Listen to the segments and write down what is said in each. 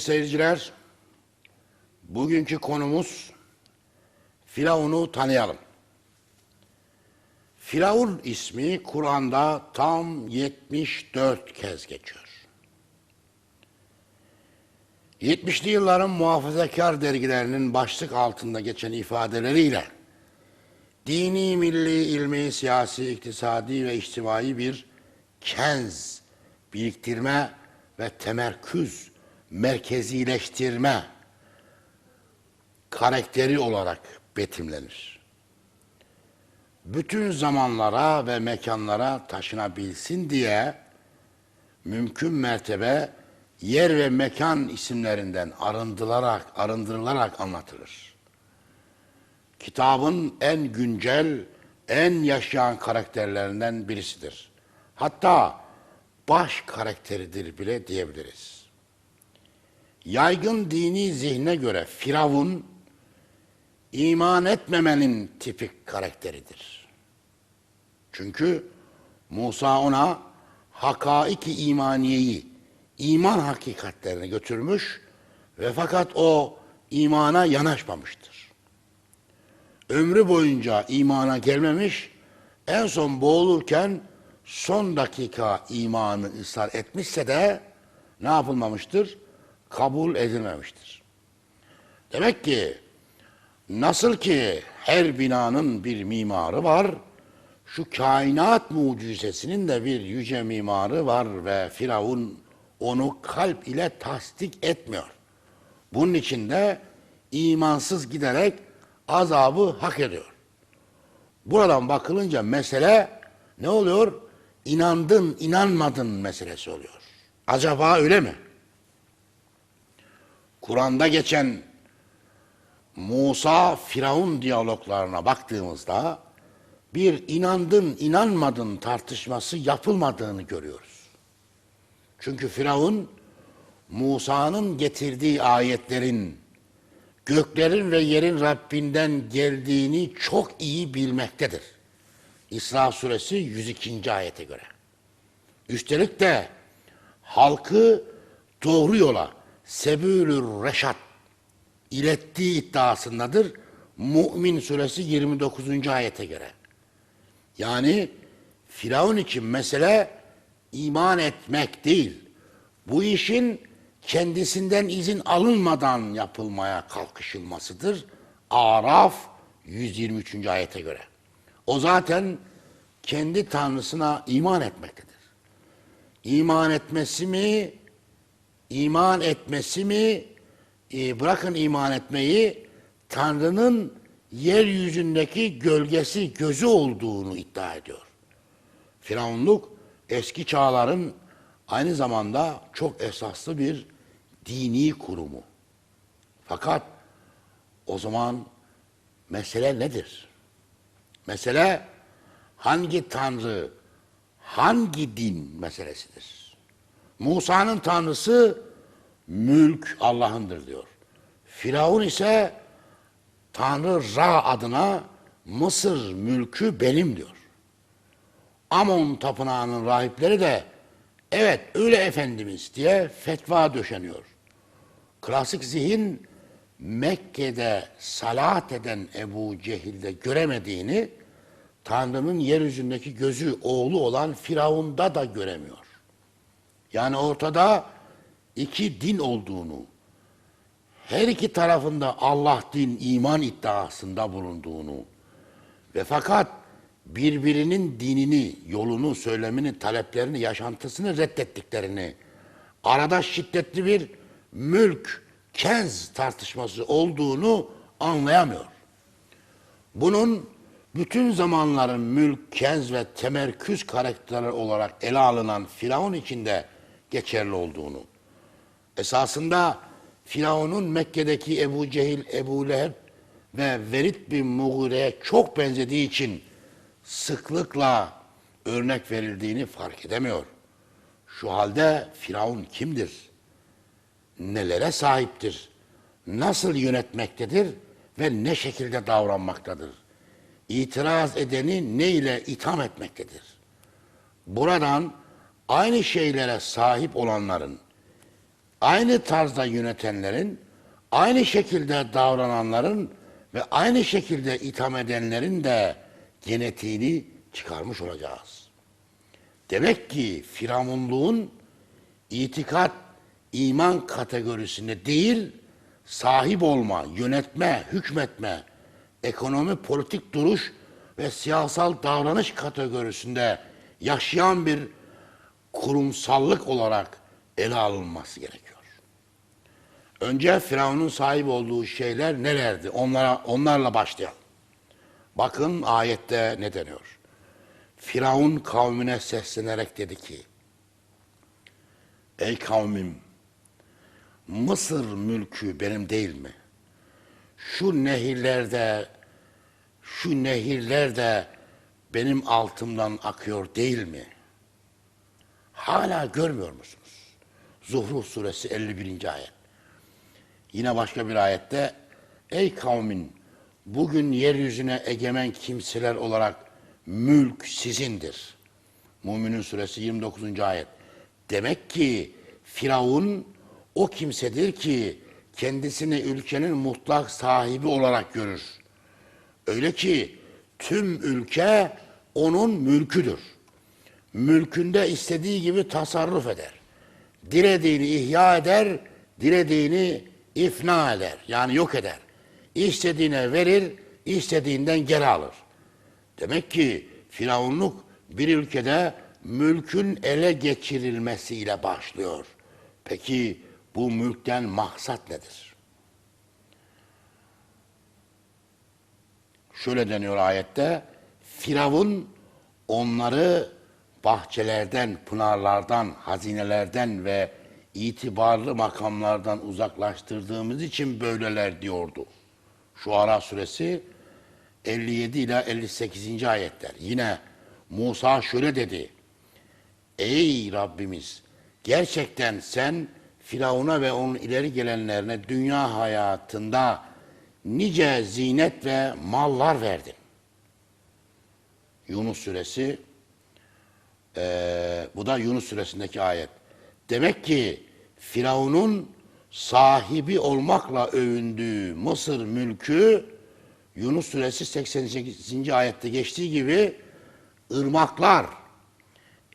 Sevgili seyirciler, bugünkü konumuz Firavun'u tanıyalım. Firavun ismi Kur'an'da tam 74 kez geçiyor. 70'li yılların muhafazakar dergilerinin başlık altında geçen ifadeleriyle dini, milli, ilmi, siyasi, iktisadi ve içtimai bir kenz, biriktirme ve temerküz, merkezileştirme karakteri olarak betimlenir. Bütün zamanlara ve mekanlara taşınabilsin diye mümkün mertebe yer ve mekan isimlerinden arındırılarak, arındırılarak anlatılır. Kitabın en güncel, en yaşayan karakterlerinden birisidir. Hatta baş karakteridir bile diyebiliriz. Yaygın dini zihne göre Firavun iman etmemenin tipik karakteridir. Çünkü Musa ona hakaiki imaniyeyi, iman hakikatlerini götürmüş ve fakat o imana yanaşmamıştır. Ömrü boyunca imana gelmemiş, en son boğulurken son dakika imanı ısrar etmişse de ne yapılmamıştır? Kabul edilmemiştir. Demek ki nasıl ki her binanın bir mimarı var, şu kainat mucizesinin de bir yüce mimarı var ve Firavun onu kalp ile tasdik etmiyor. Bunun için de imansız giderek azabı hak ediyor. Buradan bakılınca mesele ne oluyor? İnandın, inanmadın meselesi oluyor. Acaba öyle mi? Kur'an'da geçen Musa Firavun diyaloglarına baktığımızda bir inandın, inanmadın tartışması yapılmadığını görüyoruz. Çünkü Firavun Musa'nın getirdiği ayetlerin göklerin ve yerin Rabbinden geldiğini çok iyi bilmektedir. İsra suresi 102. ayete göre. Üstelik de halkı doğru yola sebülür reşat ilettiği iddiasındadır. Mü'min suresi 29. ayete göre. Yani Firavun için mesele iman etmek değil. Bu işin kendisinden izin alınmadan yapılmaya kalkışılmasıdır. Araf 123. ayete göre. O zaten kendi tanrısına iman etmektedir. İman etmesi mi, iman etmesi mi, e, bırakın iman etmeyi, Tanrı'nın yeryüzündeki gölgesi, gözü olduğunu iddia ediyor. Firavunluk eski çağların aynı zamanda çok esaslı bir dini kurumu. Fakat o zaman mesele nedir? Mesele hangi tanrı, hangi din meselesidir. Musa'nın tanrısı mülk Allah'ındır diyor. Firavun ise Tanrı Ra adına Mısır mülkü benim diyor. Amon tapınağının rahipleri de evet öyle efendimiz diye fetva döşeniyor. Klasik zihin Mekke'de salat eden Ebu Cehil'de göremediğini Tanrı'nın yeryüzündeki gözü oğlu olan Firavun'da da göremiyor. Yani ortada iki din olduğunu, her iki tarafında Allah din iman iddiasında bulunduğunu ve fakat birbirinin dinini, yolunu, söylemini, taleplerini, yaşantısını reddettiklerini, arada şiddetli bir mülk, kenz tartışması olduğunu anlayamıyor. Bunun bütün zamanların mülk, kenz ve temerküz karakterleri olarak ele alınan Firavun içinde geçerli olduğunu, esasında Firavun'un Mekke'deki Ebu Cehil, Ebu Leheb ve Velid bin Mughire'ye çok benzediği için sıklıkla örnek verildiğini fark edemiyor. Şu halde Firavun kimdir? Nelere sahiptir? Nasıl yönetmektedir ve ne şekilde davranmaktadır? İtiraz edeni ne ile itham etmektedir? Buradan aynı şeylere sahip olanların aynı tarzda yönetenlerin, aynı şekilde davrananların ve aynı şekilde itham edenlerin de genetiğini çıkarmış olacağız. Demek ki firavunluğun itikat, iman kategorisinde değil, sahip olma, yönetme, hükmetme, ekonomi, politik duruş ve siyasal davranış kategorisinde yaşayan bir kurumsallık olarak ele alınması gerekiyor. Önce Firavun'un sahip olduğu şeyler nelerdi? Onlara, onlarla başlayalım. Bakın ayette ne deniyor? Firavun kavmine seslenerek dedi ki, Ey kavmim, Mısır mülkü benim değil mi? Şu nehirlerde, şu nehirlerde benim altımdan akıyor değil mi? Hala görmüyor musunuz? Zuhruf suresi 51. ayet. Yine başka bir ayette, Ey kavmin, bugün yeryüzüne egemen kimseler olarak mülk sizindir. Müminin suresi 29. ayet. Demek ki Firavun o kimsedir ki kendisini ülkenin mutlak sahibi olarak görür. Öyle ki tüm ülke onun mülküdür. Mülkünde istediği gibi tasarruf eder. Dilediğini ihya eder, dilediğini ifna eder. Yani yok eder. İstediğine verir, istediğinden geri alır. Demek ki firavunluk bir ülkede mülkün ele geçirilmesiyle başlıyor. Peki bu mülkten maksat nedir? Şöyle deniyor ayette, Firavun onları bahçelerden, pınarlardan, hazinelerden ve itibarlı makamlardan uzaklaştırdığımız için böyleler diyordu. Şu Ara suresi 57 ila 58. ayetler. Yine Musa şöyle dedi. Ey Rabbimiz gerçekten sen Firavun'a ve onun ileri gelenlerine dünya hayatında nice zinet ve mallar verdin. Yunus suresi eee, bu da Yunus suresindeki ayet. Demek ki Firavun'un sahibi olmakla övündüğü Mısır mülkü Yunus suresi 88. ayette geçtiği gibi ırmaklar,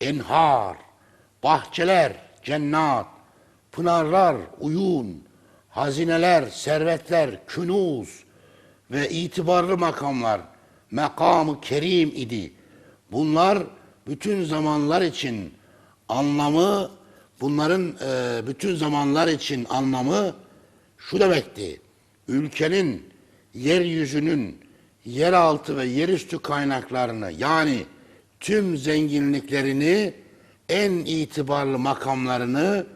enhar, bahçeler, cennat, pınarlar, uyun, hazineler, servetler, künuz ve itibarlı makamlar, makamı kerim idi. Bunlar bütün zamanlar için anlamı, bunların e, bütün zamanlar için anlamı şu demekti. Ülkenin, yeryüzünün, yeraltı ve yerüstü kaynaklarını yani tüm zenginliklerini, en itibarlı makamlarını,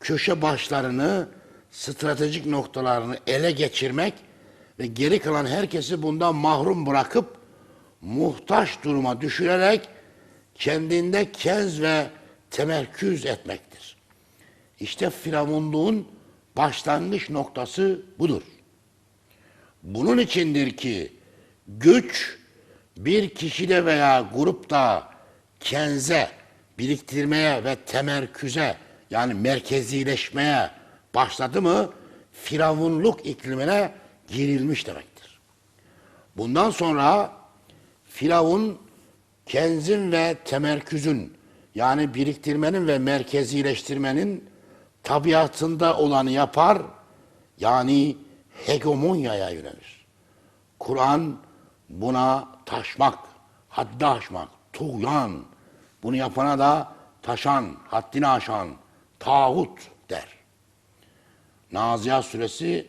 köşe başlarını, stratejik noktalarını ele geçirmek ve geri kalan herkesi bundan mahrum bırakıp muhtaç duruma düşürerek kendinde kez ve temerküz etmektir. İşte firavunluğun başlangıç noktası budur. Bunun içindir ki güç bir kişide veya grupta kenze, biriktirmeye ve temerküze yani merkezileşmeye başladı mı firavunluk iklimine girilmiş demektir. Bundan sonra firavun kenzin ve temerküzün yani biriktirmenin ve merkezileştirmenin tabiatında olanı yapar yani hegemonyaya yönelir. Kur'an buna taşmak, haddi aşmak, tuğyan, bunu yapana da taşan, haddini aşan, tağut der. Nazia suresi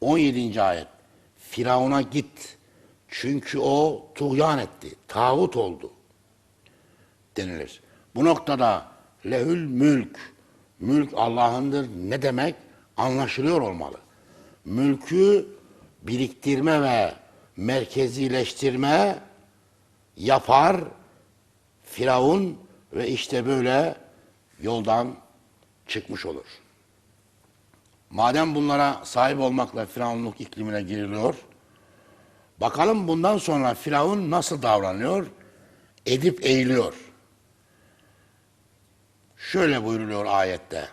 17. ayet. Firavun'a git. Çünkü o tuğyan etti, tağut oldu denilir. Bu noktada lehül mülk, mülk Allah'ındır ne demek anlaşılıyor olmalı. Mülkü biriktirme ve merkezileştirme yapar Firavun ve işte böyle yoldan çıkmış olur. Madem bunlara sahip olmakla Firavunluk iklimine giriliyor, bakalım bundan sonra Firavun nasıl davranıyor? Edip eğiliyor. Şöyle buyruluyor ayette.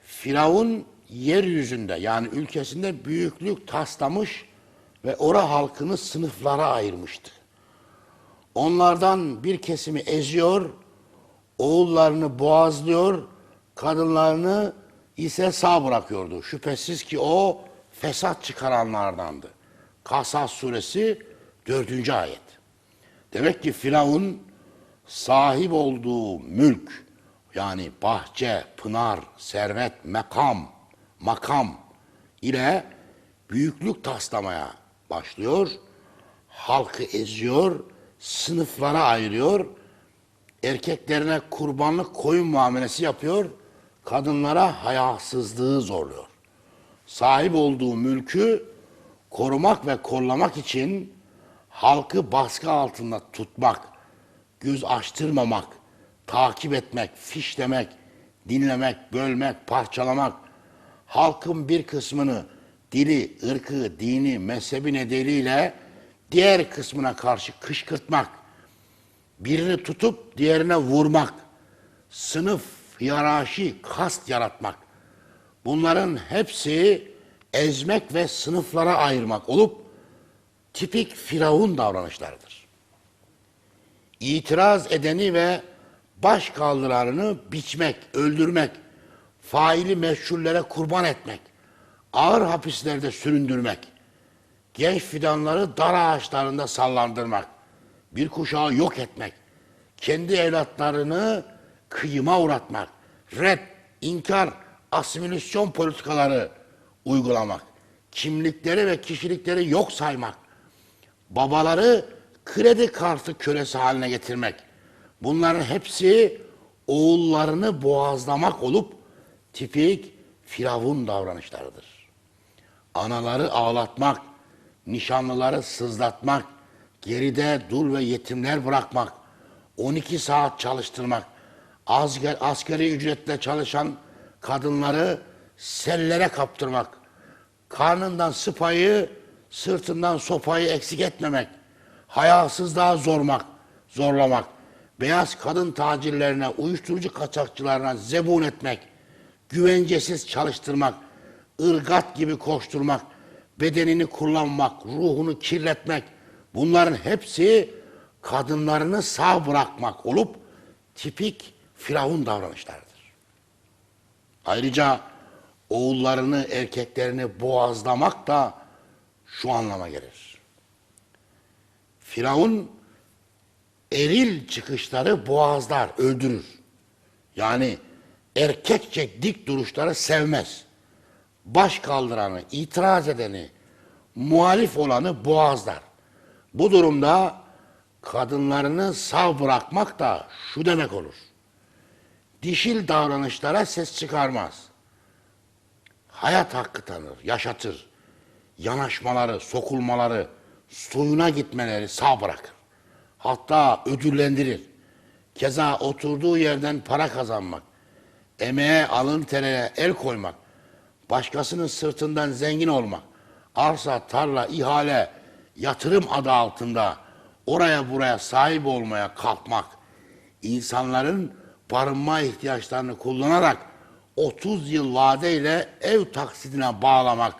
Firavun yeryüzünde yani ülkesinde büyüklük taslamış ve ora halkını sınıflara ayırmıştı. Onlardan bir kesimi eziyor, oğullarını boğazlıyor, kadınlarını ise sağ bırakıyordu. Şüphesiz ki o fesat çıkaranlardandı. Kasas suresi 4. ayet. Demek ki Firavun sahip olduğu mülk yani bahçe, pınar, servet, makam, makam ile büyüklük taslamaya başlıyor. Halkı eziyor, sınıflara ayırıyor. Erkeklerine kurbanlık koyun muamelesi yapıyor. Kadınlara hayasızlığı zorluyor. Sahip olduğu mülkü korumak ve kollamak için halkı baskı altında tutmak, göz açtırmamak, takip etmek, fişlemek, dinlemek, bölmek, parçalamak, halkın bir kısmını dili, ırkı, dini, mezhebi nedeniyle diğer kısmına karşı kışkırtmak, birini tutup diğerine vurmak, sınıf, hiyerarşi, kast yaratmak. Bunların hepsi ezmek ve sınıflara ayırmak olup tipik firavun davranışlarıdır. İtiraz edeni ve baş kaldıranı biçmek, öldürmek, faili meşhullere kurban etmek, ağır hapislerde süründürmek, genç fidanları dar ağaçlarında sallandırmak, bir kuşağı yok etmek, kendi evlatlarını kıyıma uğratmak, red, inkar, asimilasyon politikaları uygulamak, kimlikleri ve kişilikleri yok saymak, babaları kredi kartı kölesi haline getirmek. Bunların hepsi oğullarını boğazlamak olup tipik firavun davranışlarıdır. Anaları ağlatmak, nişanlıları sızlatmak, geride dul ve yetimler bırakmak, 12 saat çalıştırmak, asgari, asgari ücretle çalışan kadınları sellere kaptırmak, karnından sıpayı, sırtından sopayı eksik etmemek, hayasızlığa zormak, zorlamak, beyaz kadın tacirlerine, uyuşturucu kaçakçılarına zebun etmek, güvencesiz çalıştırmak, ırgat gibi koşturmak, bedenini kullanmak, ruhunu kirletmek, bunların hepsi kadınlarını sağ bırakmak olup tipik firavun davranışlarıdır. Ayrıca oğullarını, erkeklerini boğazlamak da şu anlama gelir. Firavun eril çıkışları boğazlar, öldürür. Yani erkekçe dik duruşları sevmez. Baş kaldıranı, itiraz edeni, muhalif olanı boğazlar. Bu durumda kadınlarını sağ bırakmak da şu demek olur. Dişil davranışlara ses çıkarmaz. Hayat hakkı tanır, yaşatır. Yanaşmaları, sokulmaları, suyuna gitmeleri sağ bırakır. Hatta ödüllendirir. Keza oturduğu yerden para kazanmak, emeğe, alın tere el koymak, başkasının sırtından zengin olmak, arsa, tarla, ihale, yatırım adı altında oraya buraya sahip olmaya kalkmak, insanların barınma ihtiyaçlarını kullanarak 30 yıl vadeyle ev taksidine bağlamak,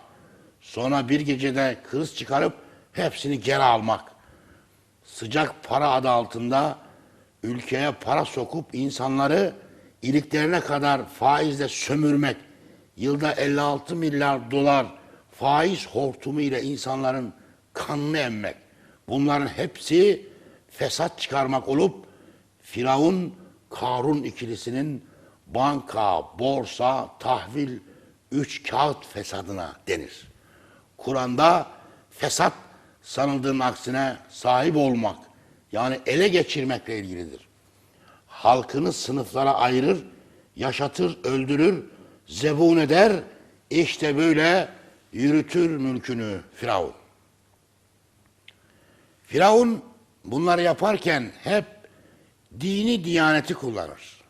sonra bir gecede kız çıkarıp hepsini geri almak, sıcak para adı altında ülkeye para sokup insanları iliklerine kadar faizle sömürmek, yılda 56 milyar dolar faiz hortumu ile insanların kanını emmek. Bunların hepsi fesat çıkarmak olup Firavun Karun ikilisinin banka, borsa, tahvil, üç kağıt fesadına denir. Kur'an'da fesat sanıldığın aksine sahip olmak yani ele geçirmekle ilgilidir. Halkını sınıflara ayırır, yaşatır, öldürür, zebun eder, işte böyle yürütür mülkünü Firavun. Firavun bunları yaparken hep dini diyaneti kullanır.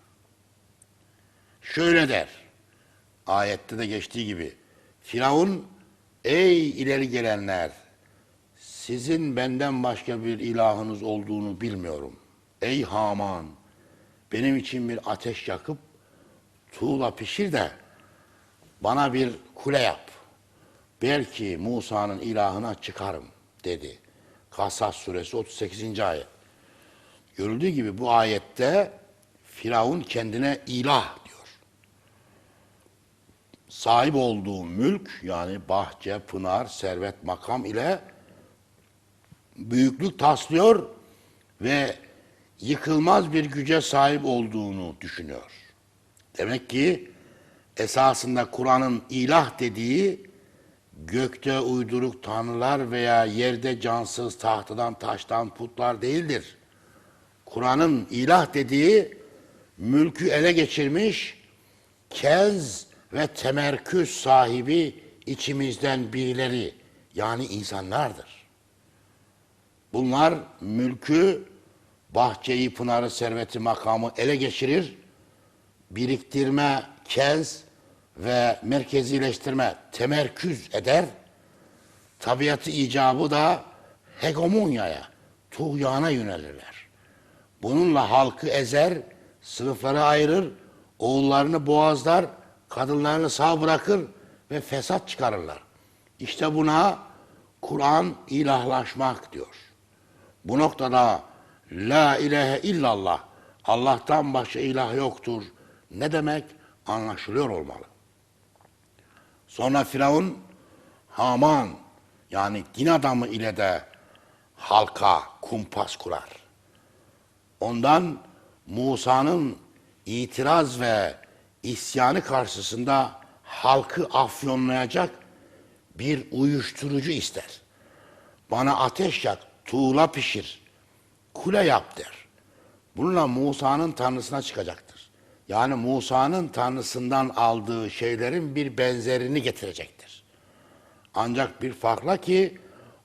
Şöyle der, ayette de geçtiği gibi, Firavun, ey ileri gelenler, sizin benden başka bir ilahınız olduğunu bilmiyorum. Ey Haman, benim için bir ateş yakıp tuğla pişir de bana bir kule yap. Belki Musa'nın ilahına çıkarım dedi. Kasas suresi 38. ayet. Görüldüğü gibi bu ayette Firavun kendine ilah diyor. Sahip olduğu mülk yani bahçe, pınar, servet, makam ile büyüklük taslıyor ve yıkılmaz bir güce sahip olduğunu düşünüyor. Demek ki esasında Kur'an'ın ilah dediği gökte uyduruk tanrılar veya yerde cansız tahtadan taştan putlar değildir. Kur'an'ın ilah dediği mülkü ele geçirmiş kez ve temerküz sahibi içimizden birileri yani insanlardır. Bunlar mülkü, bahçeyi, pınarı, serveti, makamı ele geçirir, biriktirme, kez ve merkezileştirme, temerküz eder. Tabiatı icabı da hegemonyaya, tuğyana yönelirler. Bununla halkı ezer, sınıflara ayırır, oğullarını boğazlar, kadınlarını sağ bırakır ve fesat çıkarırlar. İşte buna Kur'an ilahlaşmak diyor. Bu noktada la ilahe illallah, Allah'tan başka ilah yoktur. Ne demek? Anlaşılıyor olmalı. Sonra Firavun Haman yani din adamı ile de halka kumpas kurar. Ondan Musa'nın itiraz ve isyanı karşısında halkı afyonlayacak bir uyuşturucu ister. Bana ateş yak, tuğla pişir, kule yap der. Bununla Musa'nın tanrısına çıkacaktır. Yani Musa'nın tanrısından aldığı şeylerin bir benzerini getirecektir. Ancak bir farkla ki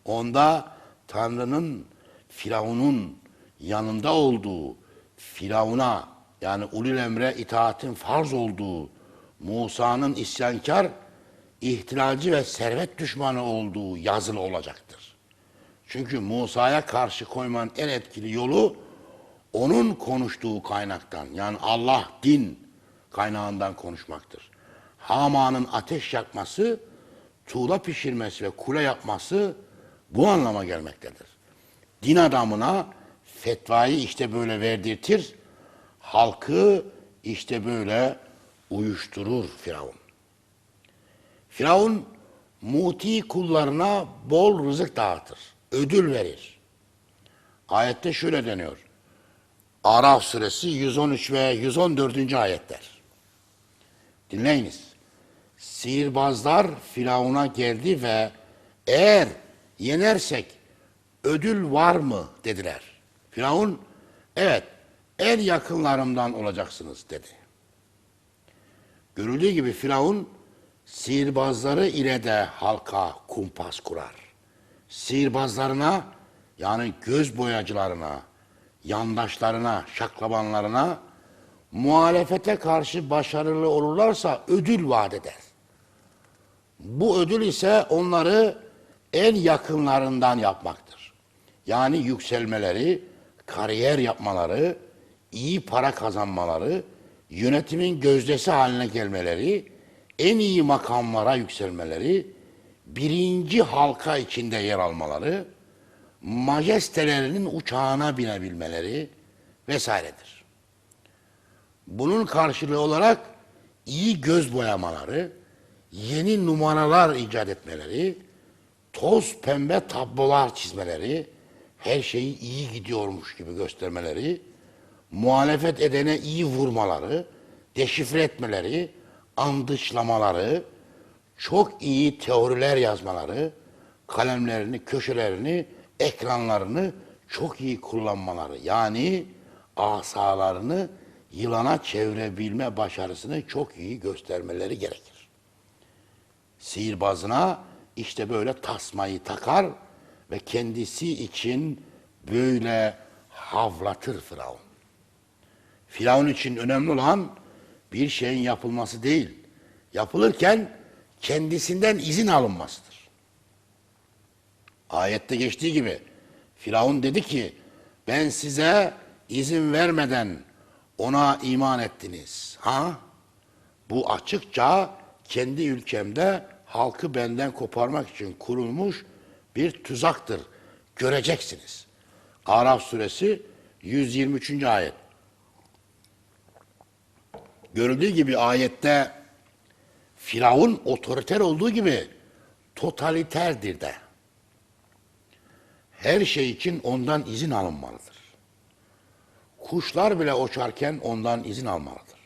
onda Tanrı'nın Firavun'un yanında olduğu, Firavun'a yani ulul emre itaatin farz olduğu, Musa'nın isyankar, ihtilalci ve servet düşmanı olduğu yazılı olacaktır. Çünkü Musa'ya karşı koymanın en etkili yolu onun konuştuğu kaynaktan yani Allah din kaynağından konuşmaktır. Haman'ın ateş yakması, tuğla pişirmesi ve kule yapması bu anlama gelmektedir. Din adamına fetvayı işte böyle verdirtir, halkı işte böyle uyuşturur Firavun. Firavun muti kullarına bol rızık dağıtır, ödül verir. Ayette şöyle deniyor. Araf suresi 113 ve 114. ayetler. Dinleyiniz. Sihirbazlar Firavun'a geldi ve eğer yenersek ödül var mı dediler. Firavun evet en yakınlarımdan olacaksınız dedi. Görüldüğü gibi Firavun sihirbazları ile de halka kumpas kurar. Sihirbazlarına yani göz boyacılarına, yandaşlarına, şaklabanlarına muhalefete karşı başarılı olurlarsa ödül vaat eder. Bu ödül ise onları en yakınlarından yapmaktır. Yani yükselmeleri, kariyer yapmaları, iyi para kazanmaları, yönetimin gözdesi haline gelmeleri, en iyi makamlara yükselmeleri, birinci halka içinde yer almaları, majestelerinin uçağına binebilmeleri vesairedir. Bunun karşılığı olarak iyi göz boyamaları, yeni numaralar icat etmeleri, toz pembe tablolar çizmeleri, her şeyi iyi gidiyormuş gibi göstermeleri, muhalefet edene iyi vurmaları, deşifre etmeleri, andıçlamaları, çok iyi teoriler yazmaları, kalemlerini, köşelerini, ekranlarını çok iyi kullanmaları. Yani asalarını yılana çevirebilme başarısını çok iyi göstermeleri gerekir. Sihirbazına işte böyle tasmayı takar ve kendisi için böyle havlatır Firavun. Firavun için önemli olan bir şeyin yapılması değil, yapılırken kendisinden izin alınmasıdır. Ayette geçtiği gibi Firavun dedi ki ben size izin vermeden ona iman ettiniz. Ha? Bu açıkça kendi ülkemde halkı benden koparmak için kurulmuş bir tuzaktır. Göreceksiniz. Araf suresi 123. ayet. Görüldüğü gibi ayette Firavun otoriter olduğu gibi totaliterdir de. Her şey için ondan izin alınmalıdır. Kuşlar bile uçarken ondan izin almalıdır.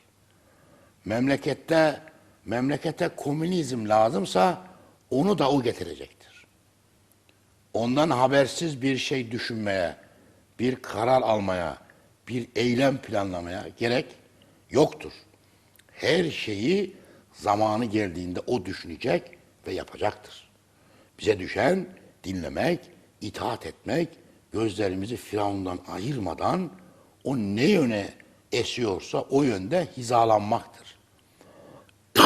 Memlekette memlekete komünizm lazımsa onu da o getirecektir. Ondan habersiz bir şey düşünmeye, bir karar almaya, bir eylem planlamaya gerek yoktur. Her şeyi zamanı geldiğinde o düşünecek ve yapacaktır. Bize düşen dinlemek, itaat etmek, gözlerimizi Firavundan ayırmadan o ne yöne esiyorsa o yönde hizalanmaktır.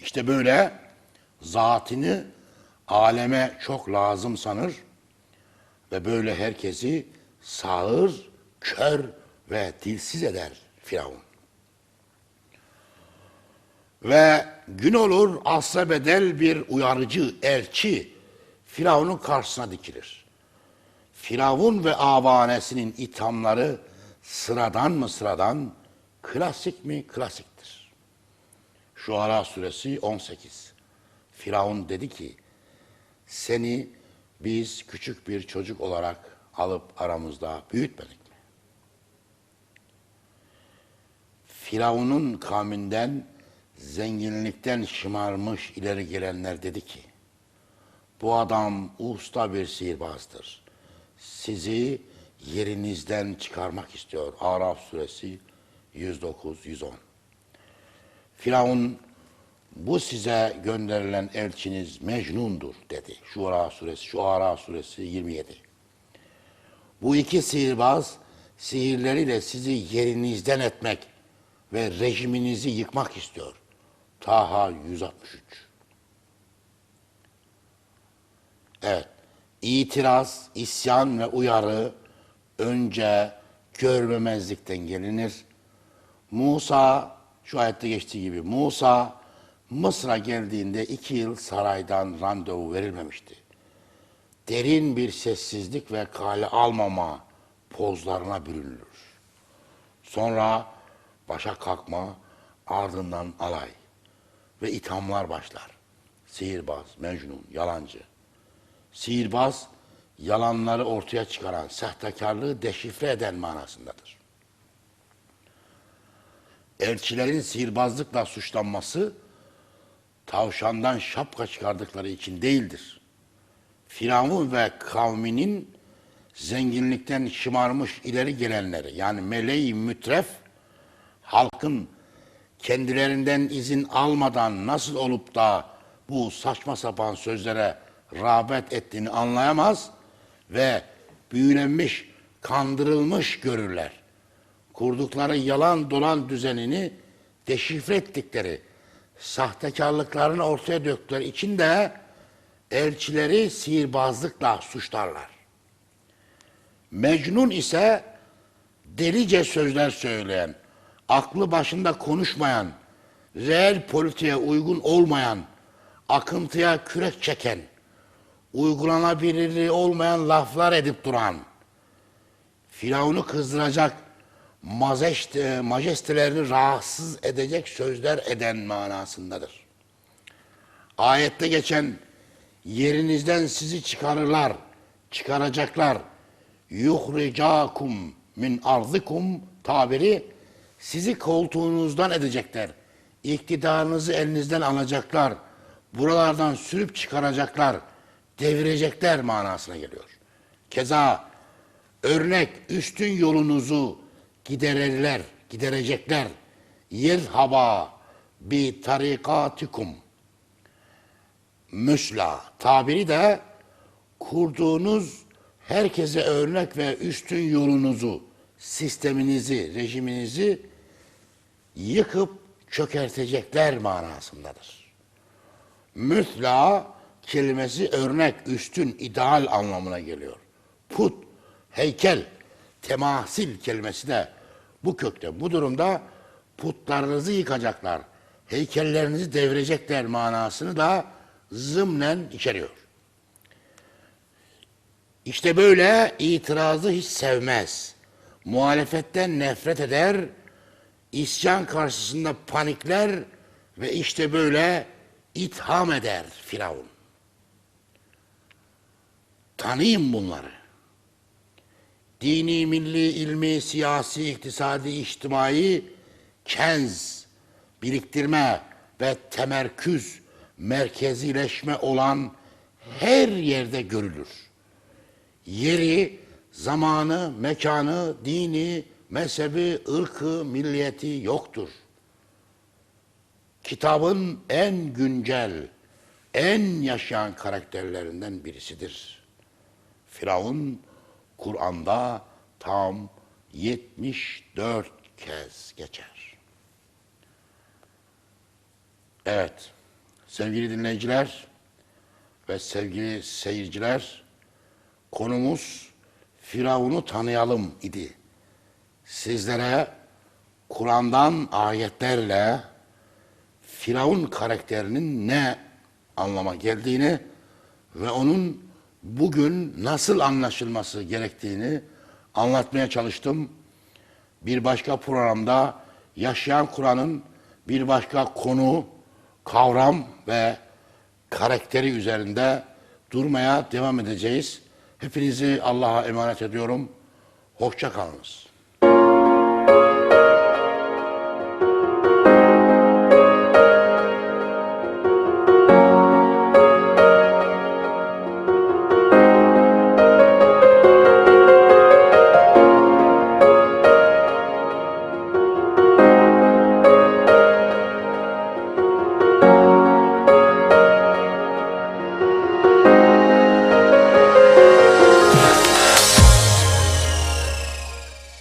işte böyle zatını aleme çok lazım sanır ve böyle herkesi sağır, kör ve dilsiz eder Firavun. Ve gün olur asla bedel bir uyarıcı, elçi Firavun'un karşısına dikilir. Firavun ve avanesinin ithamları sıradan mı sıradan, klasik mi klasiktir. Şuara suresi 18. Firavun dedi ki, seni biz küçük bir çocuk olarak alıp aramızda büyütmedik? Firavun'un kavminden zenginlikten şımarmış ileri gelenler dedi ki, bu adam usta bir sihirbazdır. Sizi yerinizden çıkarmak istiyor. Araf suresi 109-110. Firavun bu size gönderilen elçiniz Mecnun'dur dedi. Şura suresi, şu Ara suresi 27. Bu iki sihirbaz sihirleriyle sizi yerinizden etmek ve rejiminizi yıkmak istiyor. Taha 163. Evet. İtiraz, isyan ve uyarı önce görmemezlikten gelinir. Musa, şu ayette geçtiği gibi Musa Mısır'a geldiğinde iki yıl saraydan randevu verilmemişti. Derin bir sessizlik ve kale almama pozlarına bürünülür. Sonra başa kalkma, ardından alay ve ithamlar başlar. Sihirbaz, mecnun, yalancı. Sihirbaz, yalanları ortaya çıkaran, sahtekarlığı deşifre eden manasındadır. Elçilerin sihirbazlıkla suçlanması, tavşandan şapka çıkardıkları için değildir. Firavun ve kavminin zenginlikten şımarmış ileri gelenleri, yani meleği mütref, halkın kendilerinden izin almadan nasıl olup da bu saçma sapan sözlere rağbet ettiğini anlayamaz ve büyülenmiş, kandırılmış görürler. Kurdukları yalan dolan düzenini deşifre ettikleri, sahtekarlıklarını ortaya döktükleri için de elçileri sihirbazlıkla suçlarlar. Mecnun ise delice sözler söyleyen, aklı başında konuşmayan, reel politiğe uygun olmayan, akıntıya kürek çeken, uygulanabilirliği olmayan laflar edip duran, Firavun'u kızdıracak, majeste, majestelerini rahatsız edecek sözler eden manasındadır. Ayette geçen yerinizden sizi çıkarırlar, çıkaracaklar. Yuhricakum min arzikum tabiri sizi koltuğunuzdan edecekler. İktidarınızı elinizden alacaklar. Buralardan sürüp çıkaracaklar. Devirecekler manasına geliyor. Keza örnek üstün yolunuzu giderirler, giderecekler. Yezhaba bi tarikatikum. Müsla tabiri de kurduğunuz herkese örnek ve üstün yolunuzu, sisteminizi, rejiminizi yıkıp çökertecekler manasındadır. Müthla kelimesi örnek, üstün, ideal anlamına geliyor. Put, heykel, temasil kelimesi de bu kökte. Bu durumda putlarınızı yıkacaklar. heykellerinizi devirecekler manasını da zımnen içeriyor. İşte böyle itirazı hiç sevmez. Muhalefetten nefret eder, isyan karşısında panikler ve işte böyle itham eder Firavun. Tanıyın bunları. Dini, milli, ilmi, siyasi, iktisadi, içtimai, kenz, biriktirme ve temerküz, merkezileşme olan her yerde görülür yeri, zamanı, mekanı, dini, mezhebi, ırkı, milliyeti yoktur. Kitabın en güncel, en yaşayan karakterlerinden birisidir. Firavun Kur'an'da tam 74 kez geçer. Evet, sevgili dinleyiciler ve sevgili seyirciler, konumuz Firavun'u tanıyalım idi. Sizlere Kur'an'dan ayetlerle Firavun karakterinin ne anlama geldiğini ve onun bugün nasıl anlaşılması gerektiğini anlatmaya çalıştım. Bir başka programda yaşayan Kur'an'ın bir başka konu, kavram ve karakteri üzerinde durmaya devam edeceğiz. Hepinizi Allah'a emanet ediyorum. Hoşça kalınız.